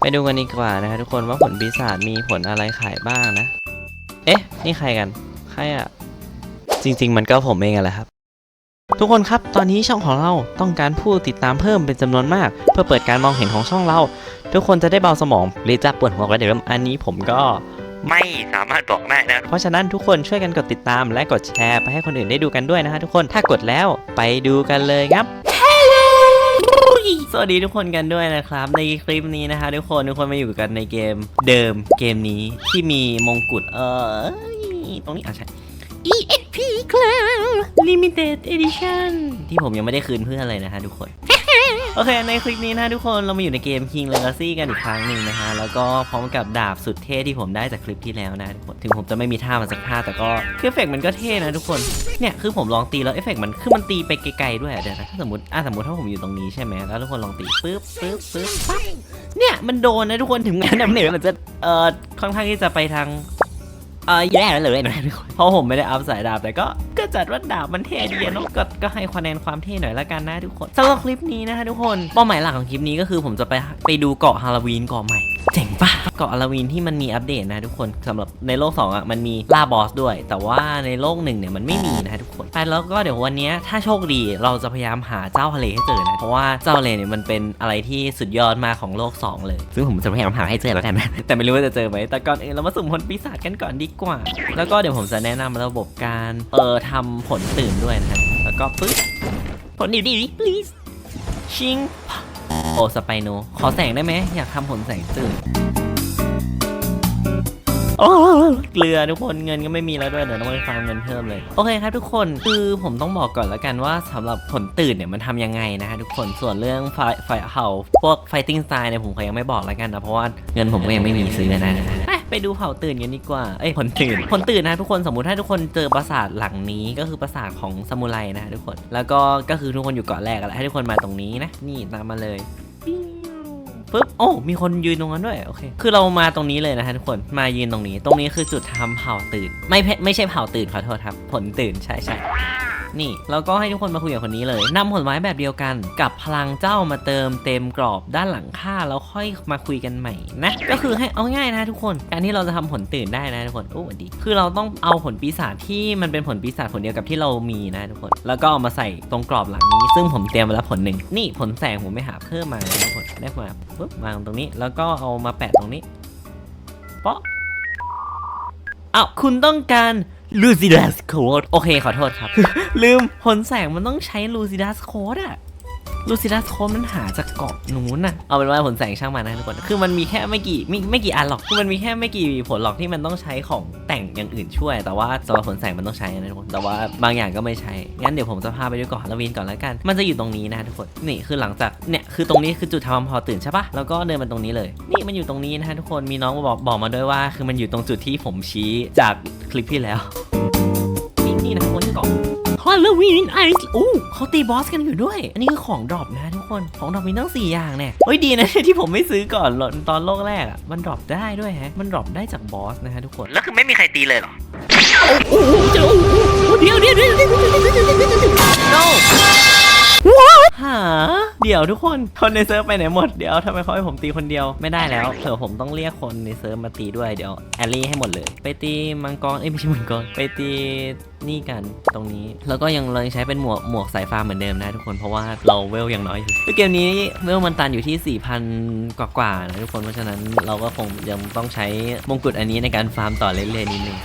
ไปดูกันดีกว่านะฮะทุกคนว่าผลปีศาจมีผลอะไรขายบ้างนะ เอ๊ะ นี่ใครกัน ใครอะจริง ๆ มันก็ผมเองอะแหละครับ ทุกคนครับ ตอนนี้ช่องของเราต้องการผู้ติดตามเพิ่มเป็นจำนวนมาก เพื่อเปิดการมองเห็นของช่องเรา ทุกคนจะได้เบาสมองหรือจะปวดหัวกันเดี๋ยวอันนี้ผมก็ไม่สามารถบอกได้นะ เพราะฉะนั้นทุกคนช่วยกันกดติดตามและกดแชร์ไปให้คนอื่นได้ดูกันด้วยนะฮะทุกคน ถ้ากดแล้วไปดูกันเลยครับ สวัสดีทุกคนกันด้วยนะครับ ในคลิปนี้นะคะ ทุกคนทุกคนมาอยู่กันในเกมเดิมเกมนี้ที่มีมงกุฎเออตรงนี้อะใช่ EXP Cloud Limited Edition ที่ผมยังไม่ได้คืนเพื่อนเลยนะฮะทุกคน โอเค ในคลิปนี้นะทุกคนเรามาอยู่ในเกม King Legacy กันอีกครั้งหนึ่งนะฮะ แล้วก็พร้อมกับดาบสุดเท่ที่ผมได้จากคลิปที่แล้วนะทุกคนถึงผมจะไม่มีท่ามาสักท่าแต่ก็คือเอฟเฟกต์มันก็เท่นะทุกคน เนี่ยคือผมลองตีแล้วเอฟเฟกต์มันคือมันตีไปไกลๆด้วยเดี๋ยวนะถ้าสมมติอะสมมติถ้าผมอยู่ตรงนี้ใช่ไหมแล้วทุกคนลองตีปึ๊บปึ๊บปึ๊บปั๊บเนี่ยมันโดนนะทุกคนถึงแม้ดาเมจมันจะเอ่อค่อนข้างที่จะไปทาง เออแย่เลยนะเพราะผมไม่ได้อัพสายดาบแต่ก็ก็จัดว่าดาบมันเท่ดีอะเนาะก็ก็ให้คะแนนความเท่หน่อยละกันนะทุกคนสำหรับคลิปนี้นะคะทุกคนเป้าหมายหลักของคลิปนี้ก็คือผมจะไปไปดูเกาะฮาโลวีนเกาะใหม่เจ๋งปะเกาะฮาโลวีนที่มันมีอัปเดตนะทุกคนสำหรับในโลก2อะมันมีล่าบอสด้วย แต่ว่าในโลกหนึ่งเนี่ยมันไม่มีนะทุกคนไปแล้วก็เดี๋ยววันเนี้ยถ้าโชคดีเราจะพยายามหาเจ้าทะเลให้เจอนะเพราะว่าเจ้าทะเลเนี่ยมันเป็นอะไรที่สุดยอดมากของโลก 2 เลย ซึ่งผมจะพยายามหาให้เจอแล้วกันนะแต่ไม่รู้ว่าจะเจอไหมแต่ก่อนอื่นเรามาสุ่มผลปีศาจกันก่อนดีกว่า แล้วก็เดี๋ยวผมจะแนะนำระบบการเออทำผลตื่นด้วยนะฮะแล้วก็ปึ๊บผลดีดี please ชิง โอสไปโน ขอแสงได้ไหม อยากทำผลแสงตื่นโอ้เกลือทุกคนเงินก็ไม่มีแล้วด้วยเดี๋ยวต้องไปฟังเงินเพิ่มเลย โอเคครับทุกคนคือผมต้องบอกก่อนแล้วกันว่าสำหรับผลตื่นเนี่ยมันทำยังไงนะฮะทุกคนส่วนเรื่องไฟไฟเห่าพวกไฟติ้งสไตล์เนี่ยผมก็ยังไม่บอกแล้วกันนะเพราะว่าเงินผมก็ยังไม่มีซื้อนะ ไปไปดูเผ่าตื่นกันดีกว่า เอ้ยผลตื่น ผลตื่นนะทุกคนสมมติถ้าทุกคนเจอปราสาทหลังนี้ก็คือปราสาทของซามูไรนะฮะทุกคน แล้วก็ก็คือทุกคนอยู่เกาะแรกอะแล้วให้ทุกคนมาตรงนี้นะ นี่ตามมาเลยปึ๊บโอ้มีคนยืนตรงนั้นด้วยโอเคคือเรามาตรงนี้เลยนะฮะทุกคนมายืนตรงนี้ ตรงนี้คือจุดทำเผาตื่น ไม่เพไม่ใช่เผาตื่นขอโทษครับ ผลตื่นใช่ใช่ นี่แล้วก็ให้ทุกคนมาคุยกับคนนี้เลยนำผลไม้แบบเดียวกัน กับพลังเจ้ามาเติมเต็มกรอบด้านหลังค่าแล้วค่อยมาคุยกันใหม่นะก็คือให้เอาง่ายนะทุกคน การที่เราจะทำผลตื่นได้นะทุกคนโอ้ดี คือเราต้องเอาผลปีศาจที่มันเป็นผลปีศาจผลเดียวกับที่เรามีนะทุกคน แล้วก็เอามาใส่ตรงกรอบหลังนี้ ซึ่งผมเตรียมไว้แล้วผลหนึ่งนี่ผลแสงผมไม่หาเพิ่มมานะทุกคนได้มาปุ๊บวางตรงนี้ แล้วก็เอามาแปะตรงนี้เปาะอ้าวคุณต้องการ ลูซิดัสโคดโอเคขอโทษครับ ลืมผลแสงมันต้องใช้ลูซิดัสโคดอะ ลูซิดัสโคดมันหาจากเกาะนู้นน่ะ เอาเป็นว่าผลแสงช่างมันนะทุกคน คือมันมีแค่ไม่กี่ไม่ไม่กี่อันหรอก คือมันมีแค่ไม่กี่ผลหรอกที่มันต้องใช้ของแต่งอย่างอื่นช่วย แต่ว่าสำหรับผลแสงมันต้องใช้นะทุกคน แต่ว่าบางอย่างก็ไม่ใช้ งั้นเดี๋ยวผมจะพาไปดูเกาะฮาโลวีนก่อนแล้วกัน มันจะอยู่ตรงนี้นะทุกคน นี่คือหลังจาก เนี่ยคือตรงนี้คือจุดทำพอตื่นใช่ปะแล้วก็เดินมาตรงนี้เลย นี่มันอยู่ตรงนี้นะทุกคน มีน้องมาบอกบอกมาด้วยว่า คือมันอยู่ตรงจุดที่ผมชี้จากคลิปที่แล้วนี่นะทุกคนเกาะ ลวีนไอซ์อู้เขาตีบอสกันอยู่ด้วย อันนี้คือของดรอปนะทุกคนของดรอปมีตั้ง 4 อย่างเนี่ยเฮ้ยดีนะที่ผมไม่ซื้อก่อนตอนโลกแรกอะมันดรอปได้ด้วยฮะ มันดรอปได้จากบอสนะฮะทุกคนแล้วคือไม่มีใครตีเลยเหรอโอ้โหเจ้าเดี๋ยวเดี๋ยวเดี๋ยวเดี๋ยว หา เดี๋ยวทุกคนคนในเซิร์ฟไปไหนหมดเดี๋ยวทำไมเขาให้ผมตีคนเดียวไม่ได้แล้วเผื่อผมต้องเรียกคนในเซิร์ฟมาตีด้วยเดี๋ยวแอลลี่ให้หมดเลย ไปตีมังกรเอ้ยไม่ใช่มังกรไปตีนี่กันตรงนี้ แล้วก็ยังเลยใช้เป็นหมวกหมวกสายฟ้าเหมือนเดิมนะทุกคนเพราะว่าเราเวลยังน้อยอยู่เกมนี้เวลมันตันอยู่ที่ 4,000 กว่าๆนะทุกคนเพราะฉะนั้นเราก็คงยังต้องใช้มงกุฎอันนี้ในการฟาร์มต่อเรื่อยๆนิดนึง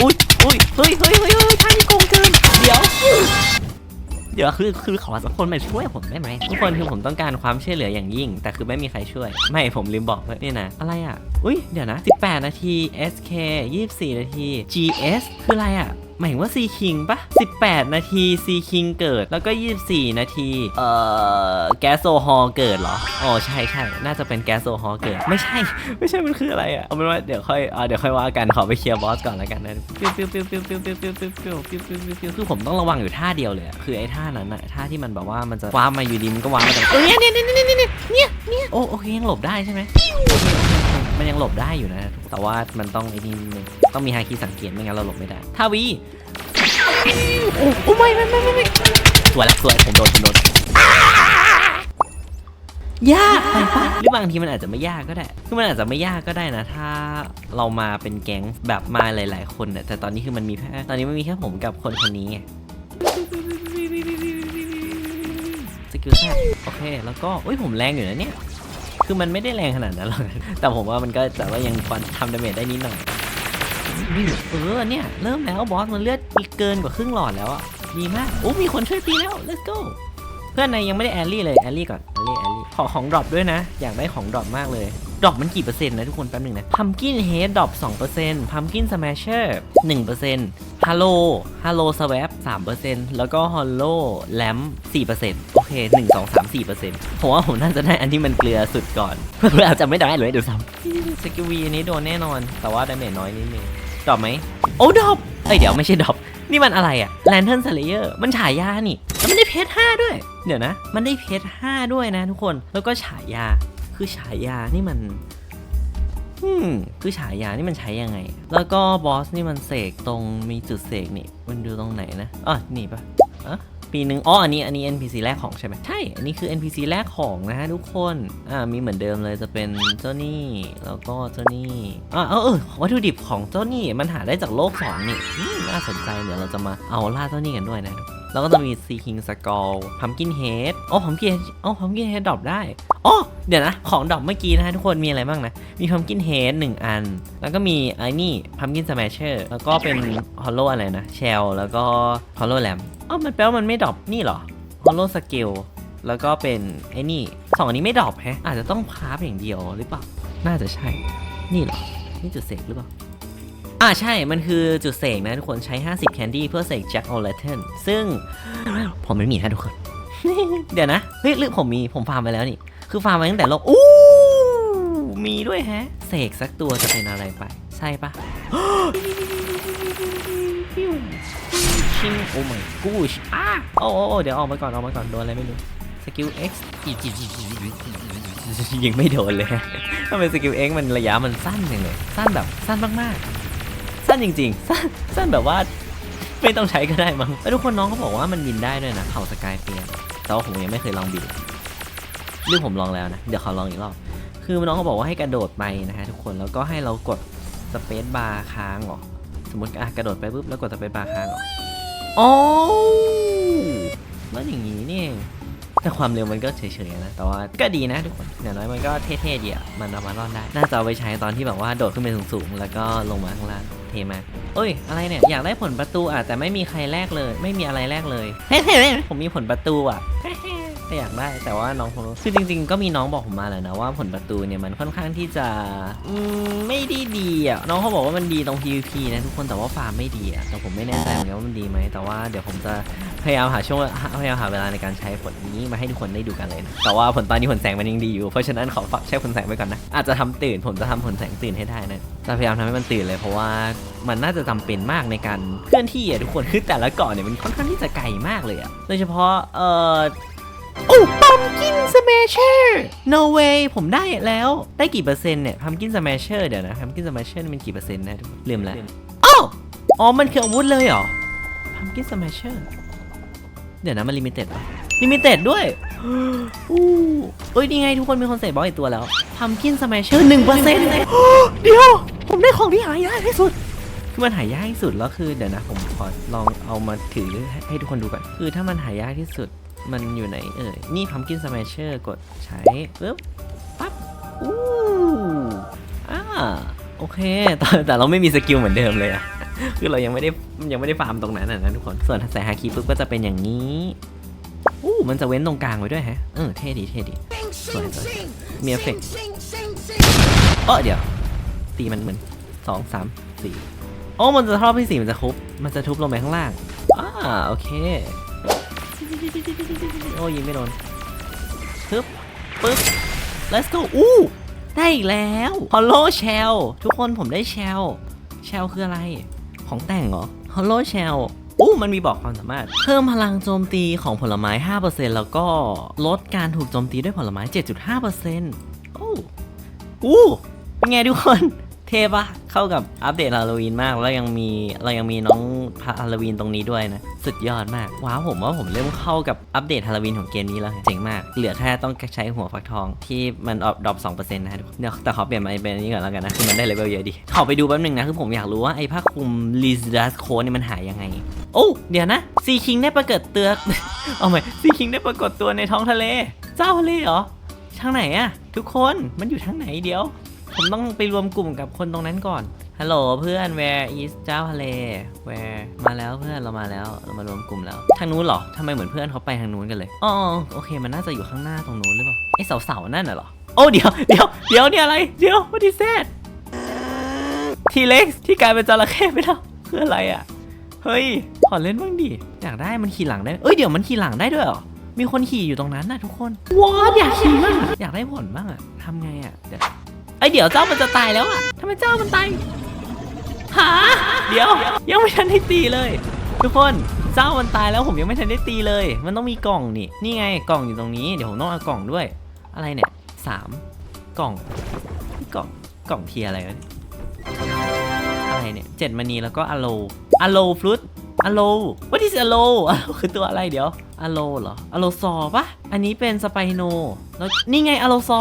อุ้ยอุ้ยเฮ้ยเฮ้ยเฮ้ยท่านี้โกงเกินเดี๋ยว เดี๋ยวคือคือขอสักคนมาช่วยผมได้ไหมทุกคนคือผมต้องการความช่วยเหลืออย่างยิ่ง แต่คือไม่มีใครช่วย ไม่ผมลืมบอกเลยนี่นะ อะไรอะ อุ้ยเดี๋ยวนะ 18 นาที SK 24 นาที GS คืออะไรอะ มายถึงว่า C King ปะ18 นาที C King เกิดแล้วก็ 24 นาที เอ่อ แก๊สโซฮอลเกิดเหรอ อ๋อ ใช่ใช่น่าจะเป็นแก๊สโซฮอลเกิด ไม่ใช่ ไม่ใช่ มันคืออะไรอะเอาเป็นว่าเดี๋ยวค่อยเดี๋ยวค่อยว่ากัน ขอไปเคลียร์บอสก่อนแล้วกันนะปิ้วปิ้วปิ้วปิ้วปิ้วปิ้วปิ้วปิ้วปิ้วปิ้วปิ้วปิ้วปิ้วคือผมต้องระวังอยู่ท่าเดียวเลยคือไอ้ท่านั้นอะท่าที่มันแบบว่ามันจะว้ามาอยู่ดีมันก็ว้ามาแต่เนี่ยเนี่ยเนี่ยเนี่ยเนี่ยเนี่ยเนี่ยโอ้โอเคยังหลบได้ใช่ไหม มันยังหลบได้อยู่นะ แต่ว่ามันต้องไอ้นี่นิดนึงต้องมีฮาคิสังเกตไม่งั้นเราหลบไม่ได้ท่าวีโอ้โอ้ไม่ไม่ไม่ไม่ไม่สวยละสวยผมโดนผมโดนยากไปปะหรือบางทีมันอาจจะไม่ยากก็ได้ คือมันอาจจะไม่ยากก็ได้นะ ถ้าเรามาเป็นแก๊งแบบมาหลาย ๆ คนน่ะแต่ตอนนี้คือมันมีแค่ตอนนี้มันมีแค่ผมกับคนคนนี้ไงสกิลแซดโอเค แล้วก็อุ้ยผมแรงอยู่นะเนี่ย คือมันไม่ได้แรงขนาดนั้นหรอกแต่ผมว่ามันก็แต่ว่ายังพอทำดาเมจได้นิดหน่อยเออเนี่ยเริ่มแล้วบอสมันเลือดมีเกินกว่าครึ่งหลอดแล้วอะดีมากโอ้มีคนช่วยตีแล้ว let's go เพื่อนนายยังไม่ได้แอลลี่เลยแอลลี่ก่อนแอลลี่แอลลี่ขอของดรอปด้วยนะ อยากได้ของดรอปมากเลย ดอปมันกี่เปอร์เซ็นต์นะทุกคนแป๊บหนึ่งนะพัมกินเฮดดรอป2%พัมกินสแมชเชอร์1%ฮัลโหลฮัลโหลสวป3%แล้วก็ฮอลโลแลม4%โอเค1 2 3 4%ผมว่าผมน่าจะได้อันที่มันเกลือสุดก่อนเพื่ออาจจะไม่ได้เลยเดี๋ยวซ้ำสกิลวีอันนี้โดนแน่นอน แต่ว่าดาเมจน้อยนิดนึงดรอปไหมโอ้ดรอปเอ้ยเดี๋ยวไม่ใช่ดรอปนี่มันอะไรอะแลนเทิร์นสเลเยอร์มันฉายานี่แล้วมันได้เพชรห้าด้วย เดี๋ยวนะ มันได้เพชรห้าด้วยนะทุกคนแล้วก็ฉายา คือฉายานี่มันอืมคือฉายานี่มันใช้ยังไง แล้วก็บอสนี่มันเสกตรงมีจุดเสกนี่ มันดูตรงไหนนะอ๋อนี่ปะอะปีหนึ่งอ๋ออันนี้อันนี้ NPC แรกของใช่ไหมใช่ อันนี้คือ NPC แรกของนะฮะทุกคนอ่ามีเหมือนเดิมเลยจะเป็นเจ้านี่แล้วก็เจ้านี่อ่าเออเออวัตถุดิบของเจ้านี่มันหาได้จากโลกสองนี่อืมน่าสนใจเดี๋ยวเราจะมาเอาล่าเจ้านี่กันด้วยนะ แล้วก็จะมีซีคิงสกอลพัมกินเฮดอ๋อพัมกินอ๋อพัมกินเฮดดรอปได้อ๋อเดี๋ยวนะ ของดรอปเมื่อกี้นะทุกคนมีอะไรบ้างนะ มีพัมกินเฮดหนึ่งอัน แล้วก็มีไอ้นี่พัมกินสแมชเชอร์แล้วก็เป็นฮอลโลอะไรนะเชลแล้วก็ฮอลโลแลมอ๋อมันแปลว่ามันไม่ดรอปนี่เหรอฮอลโลสเกลแล้วก็เป็นไอ้นี่สองอันนี้ไม่ดรอปแฮะอาจจะต้องพาร์ฟอย่างเดียวหรือเปล่าน่าจะใช่ นี่เหรอนี่จุดเสกหรือเปล่า อ่าใช่ มันคือจุดเสกนะทุกคนใช้ 50 แคนดี้เพื่อเสกแจ็คโอเลเทนซึ่งผมไม่มีนะทุกคน เดี๋ยวนะ เฮ้ยหรือผมมีผมฟาร์มไปแล้วนี่ คือฟาร์มมาตั้งแต่โลกอู้มีด้วยแฮะ เสกสักตัวจะเป็นอะไรไป ใช่ปะชิงโอ้ my gosh อ้าโอ้โอเดี๋ยวออกมาก่อนออกมาก่อนโดนอะไรไม่รู้สกิล X ยิงไม่โดนเลยทำไมสกิล X มันระยะมันสั้นจังเลยสั้นแบบสั้นมากๆ สั้นจริงๆ สั้นสั้นแบบว่าไม่ต้องใช้ก็ได้มั้งแล้วทุกคนน้องเขาบอกว่ามันบินได้ด้วยนะเขาสกายเปียนแต่ว่าผมยังไม่เคยลองบินหรือผมลองแล้วนะ เดี๋ยวขอลองอีกรอบ คือน้องเขาบอกว่าให้กระโดดไปนะฮะทุกคน แล้วก็ให้เรากดสเปซบาร์ค้างเหรอ สมมติอะกระโดดไปปุ๊บแล้วกดสเปซบาร์ค้างเหรออ๋อแล้วอย่างนี้นี่เองแต่ความเร็วมันก็เฉยๆนะ แต่ว่าก็ดีนะทุกคน อย่างน้อยมันก็เท่ๆดีอะ มันเอามารอดได้ น่าจะเอาไปใช้ตอนที่แบบว่าโดดขึ้นไปสูงๆ แล้วก็ลงมาข้างล่าง เท่มากเอ้ย อะไรเนี่ย อยากได้ผลประตูอะแต่ไม่มีใครแลกเลย ไม่มีอะไรแลกเลยเฮ้ยๆผมมีผลประตูอะ ก็อยากได้ แต่ว่าน้องผมคือจริง ๆ ก็มีน้องบอกผมมาแหละนะว่าผลประตูเนี่ยมันค่อนข้างที่จะอืมไม่ได้ดีอะน้องเขาบอกว่ามันดีตรง PVP นะทุกคนแต่ว่าฟาร์มไม่ดีอะแต่ผมไม่แน่ใจเหมือนกันว่ามันดีไหมแต่ว่าเดี๋ยวผมจะพยายามหาช่วงพยายามหาเวลาในการใช้ผลนี้มาให้ทุกคนได้ดูกันเลยนะแต่ว่าผลตอนนี้ผลแสงมันยังดีอยู่เพราะฉะนั้นขอฝากใช้ผลแสงไปก่อนนะอาจจะทำตื่นผมจะทำผลแสงตื่นให้ได้นะจะพยายามทำให้มันตื่นเลยเพราะว่ามันน่าจะจำเป็นมากในการเคลื่อนที่อะทุกคนคือแต่ละเกาะเนี่ยมันค่อนข้างที่จะไกลมากเลยอะโดยเฉพาะเอ่อ โอ้พัมกินส a มเชอร์ no way ผมได้แล้ว ได้กี่เปอร์เซ็นต์เนี่ยพัมกินส a มเชอร์เดี๋ยวนะพัมกินส a มเชอร์มันกี่เปอร์เซ็นต์นะทุกคนลืมแล้วอ้าวอ๋อ มันคืออาวุธเลยเหรอพัมกินส a มเชอร์ เดี๋ยวนะ มันลิมิเต็ดปะลิมิเต็ดด้วยอู้เอ้ยนี่ไงทุกคนมีคนใส่บล็อกอีกตัวแล้วพัมกินส a มเชอร์หนึ่งเปอร์เซ็นต์เดี๋ยว ผมได้ของที่หายากที่สุดคือมันหายากที่สุดแล้วคือเดี๋ยวนะผมขอลองเอามาถือให้ให้ทุกคนดูก่อนคือถ้ามันหายากที่สุด มันอยู่ไหนเอ่ยนี่พัมกินส a มเชอร์กดใช้ปึ๊บปั๊บอู้อ่าโอเคแต่แต่เราไม่มีสกิลเหมือนเดิมเลยอะคือเรายังไม่ได้ยังไม่ได้ฟาร์มตรงนั้นนะทุกคนส่วนถ้าใส่ฮาคิปุ๊บก็จะเป็นอย่างนี้อู้มันจะเว้นตรงกลางไว้ด้วยฮะเออเท่ดีเท่ดีสวยสวยมีเอฟเฟกต์เออเดี๋ยวตีมันเหมือนสองสามสี่โอ้มันจะทอบที่สี่มันจะคุบมันจะทุบลงไปข้างล่างอ่าโอเค โอ้ยิงไม่โดนปึ๊บปึ๊บ let's go อู้ได้อีกแล้ว hollow shell ทุกคนผมได้ shell shell คืออะไร ของแต่งเหรอ hollow shell อู้มันมีบอกความสามารถ เพิ่มพลังโจมตีของผลไม้ 5%แล้วก็ลดการถูกโจมตีด้วยผลไม้ 7.5%โอ้อู้เป็นไงทุกคน เท่ปะเข้ากับอัปเดตฮาโลวีนมาก แล้วยังมีเรายังมีน้องฮาโลวีนตรงนี้ด้วยนะ สุดยอดมาก ว้าวผมว่าผมเริ่มเข้ากับอัปเดตฮาโลวีนของเกมนี้แล้วเจ๋งมาก เหลือแค่ต้องใช้หัวฟักทองที่มันออดรอปสองเปอร์เซ็นต์นะทุกคนเดี๋ยวแต่ขอเปลี่ยนมาเป็นอันนี้ก่อนแล้วกันนะคือมันได้เลเวลเยอะดีขอไปดูแป๊บนึงนะคือผมอยากรู้ว่าไอ้ผ้าคลุมลีสดัสโคเนี่ยมันหายยังไง โอ้เดี๋ยวนะซีคิงได้ปรากฏเตือกเอาใหม่ซีคิงได้ปรากฏตัวในท้องทะเล เจ้าทะเลเหรอทางไหนอะทุกคนมันอยู่ทางไหนเดี๋ยว ผมต้องไปรวมกลุ่มกับคนตรงนั้นก่อน ฮัลโหลเพื่อนแวร์อีสเจ้าทะเลแวร์มาแล้วเพื่อนเรามาแล้วเรามารวมกลุ่มแล้ว ทางนู้นเหรอทำไมเหมือนเพื่อนเขาไปทางนู้นกันเลย อ๋อโอเค มันน่าจะอยู่ข้างหน้าตรงนู้นหรือเปล่า ไอ้เสาๆนั่นน่ะเหรอ โอ้เดี๋ยวเดี๋ยวเดี๋ยวเนี่ยอะไร เดี๋ยววัติเซตทีเล็กที่กลายเป็นจระเข้ไปแล้วคืออะไรอะ เฮ้ย ขอเล่นบ้างดิ อยากได้มันขี่หลังได้ เอ้ยเดี๋ยวมันขี่หลังได้ด้วยเหรอมีคนขี่อยู่ตรงนั้นน่ะทุกคนว้าอยากขี่มากอยากได้ผลบ้างอะทำไงอะเดี๋ยว อยเดี๋ยวเจ้ามันจะตายแล้วอะทำไมเจ้ามันตายหาเดี๋ยว ยังไม่ทันได้ตีเลย ทุกคนเจ้ามันตายแล้วผมยังไม่ทันได้ตีเลย มันต้องมีกล่องนี่นี่ไงกล่องอยู่ตรงนี้เดี๋ยวผมต้องเอากล่องด้วย อะไรเนี่ยสามกล่องกล่องกล่องเทียอะไรวะอะไรเนี่ยเจ็ดมณีแล้วก็อะโลอโลฟลุตอะโล what is อโลอโลคือตัวอะไรเดี๋ยวอะโลเหรออะโลซอปะอันนี้เป็นสไปโนแล้วนี่ไงอะโลซอ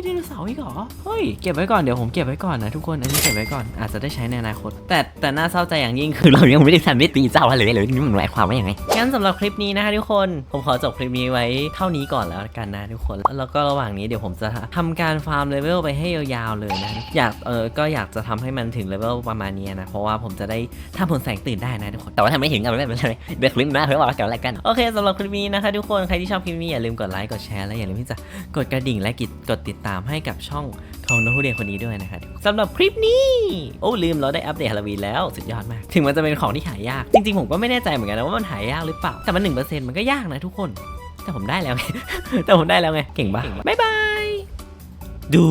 มีไดโนเสาร์อีกเหรอ เฮ้ย เก็บไว้ก่อน เดี๋ยวผมเก็บไว้ก่อนนะทุกคน อันนี้เก็บไว้ก่อน อาจจะได้ใช้ในอนาคต แต่แต่น่าเศร้าใจอย่างยิ่งคือเรายังไม่ได้ทันได้ตีเจ้าอะไรเลยนี่มันหมายความว่าอย่างไงงั้นสำหรับคลิปนี้นะคะทุกคน ผมขอจบคลิปนี้ไว้เท่านี้ก่อนแล้วกันนะทุกคน แล้วก็ระหว่างนี้เดี๋ยวผมจะทำการฟาร์มเลเวลไปให้ยาวๆเลยนะ อยากเออ ก็อยากจะทำให้มันถึงเลเวลประมาณนี้นะ เพราะว่าผมจะได้ทำผลแสงตื่นได้นะทุกคน แต่ว่าถ้าไม่เห็นก็ไม่เป็นไรเบรกลิปมนะเพื่อว่ากันแล้วกัน โอเคสำหรับคลิปนี้นะคะทุกคน ใครที่ชอบคลิปนี้อย่าลืมกดไลค์ กดแชร์ และอย่าลืมที่จะกดกระดิ่งและกดติดตามให้กับช่องของน้องผู้เรียนคนนี้ด้วยนะคะสำหรับคลิปนี้ โอ้ลืมเราได้อัปเดตฮาโลวีนแล้วสุดยอดมาก ถึงมันจะเป็นของที่หายาก จริงๆ ผมก็ไม่แน่ใจเหมือนกันนะว่ามันหายากหรือเปล่า แต่มันหนึ่งเปอร์เซ็นต์มันก็ยากนะทุกคน แต่ผมได้แล้วไงแต่ผมได้แล้วไงเก่งปะบ๊ายบายดู